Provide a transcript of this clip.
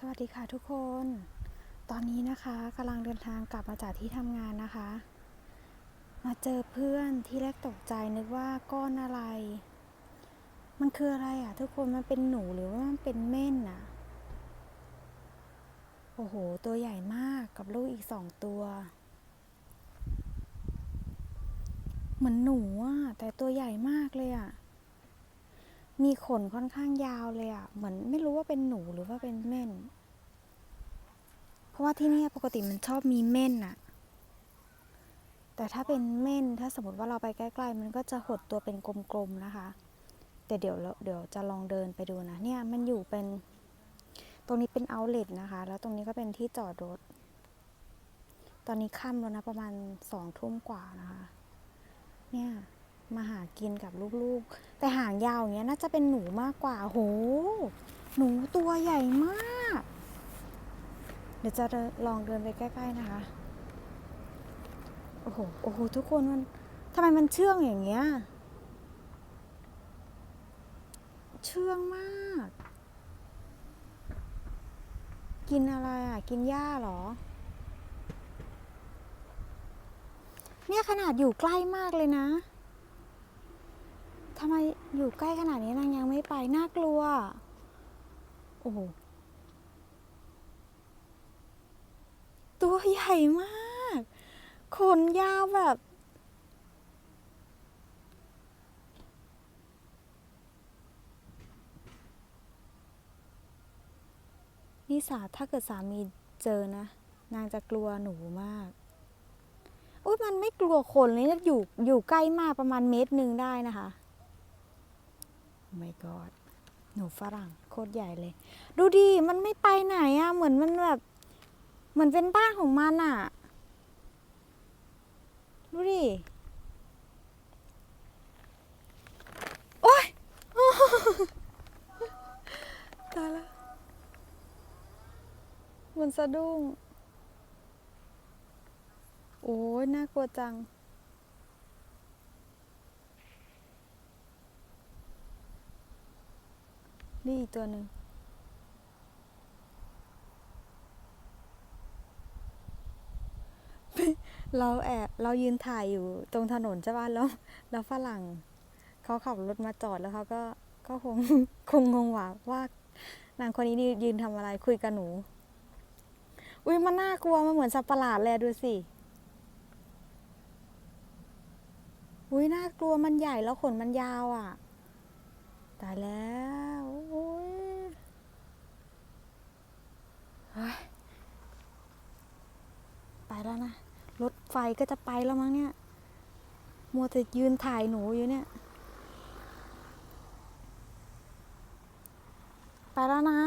สวัสดีค่ะทุกคน ตอนนี้นะคะกำลังเดินทางกลับมาจากที่ทำงานนะคะ มาเจอเพื่อนที่แรกตกใจนึกว่าก้อนอะไร มันคืออะไรอะ ทุกคนมันเป็นหนูหรือว่ามันเป็นเม่นอะ โอ้โห ตัวใหญ่มากกับลูกอีกสองตัว เหมือนหนูอะแต่ตัวใหญ่มากเลยอะ มีขนค่อนข้างยาวเลยอะ่ะ เหมือนไม่รู้ว่าเป็นหนูหรือว่าเป็นเม่น เพราะว่าที่นี่ปกติมันชอบมีเม่นอะแต่ถ้าเป็นเม่นถ้าสมมติว่าเราไปใกล้ๆ มันก็จะหดตัวเป็นกลมๆนะคะ แต่เดี๋ยวเดี๋ยวจะลองเดินไปดูนะ เนี่ยมันอยู่เป็น ตรงนี้เป็นเอาเล t นะคะ แล้วตรงนี้ก็เป็นที่จอดรถ ตอนนี้ค่ำแล้วนะประมาณสองทุ่มกว่านะคะ เนี่ย มาหากินกับลูกๆ แต่หางยาวอย่างเงี้ยน่าจะเป็นหนูมากกว่าโห หนูตัวใหญ่มาก เดี๋ยวจะลองเดินไปใกล้ๆนะคะ โอ้โห โอ้โห ทุกคนมันทำไมมันเชื่องอย่างเงี้ย เชื่องมาก กินอะไรอะ กินหญ้าเหรอเนี่ยขนาดอยู่ใกล้มากเลยนะ ทำไมอยู่ใกล้ขนาดนี้นางยังไม่ไป น่ากลัว โอ้โห ตัวใหญ่มาก ขนยาวแบบ นี่สาถ้าเกิดสามีเจอนะ นางจะกลัวหนูมากอุ้ยมันไม่กลัวคนเลยนะอยู่อยู่ใกล้มากประมาณเมตรหนึ่งได้นะคะ ไม่กอดหนูฝรั่งโคตรใหญ่เลย ดูดิมันไม่ไปไหนอะเหมือนมันแบบ เหมือนเป็นบ้านของมันอะดูดิโอ๊ยตายแล้วมันสะดุ้ง โอ้ยน่ากลัวจัง นี่อีกตัวหนึ่งเราแอบเรายืนถ่ายอยู่ตรงถนนใช่ป่ะแล้วแล้วฝรั่งเขาขับรถมาจอดแล้วเขาก็ก็คงคงงงว่าว่านางคนนี้ยืนทำอะไรคุยกับหนู อุ้ยมันน่ากลัวมันเหมือนสัตว์ประหลาดเลยดูสิอุ้ยน่ากลัวมันใหญ่แล้วขนมันยาวอะ ตายแล้วโอ้ยเฮ้ย ไปแล้วนะ รถไฟก็จะไปแล้วมั้งเนี่ย มัวแต่ยืนถ่ายหนูอยู่เนี่ย ไปแล้วนะ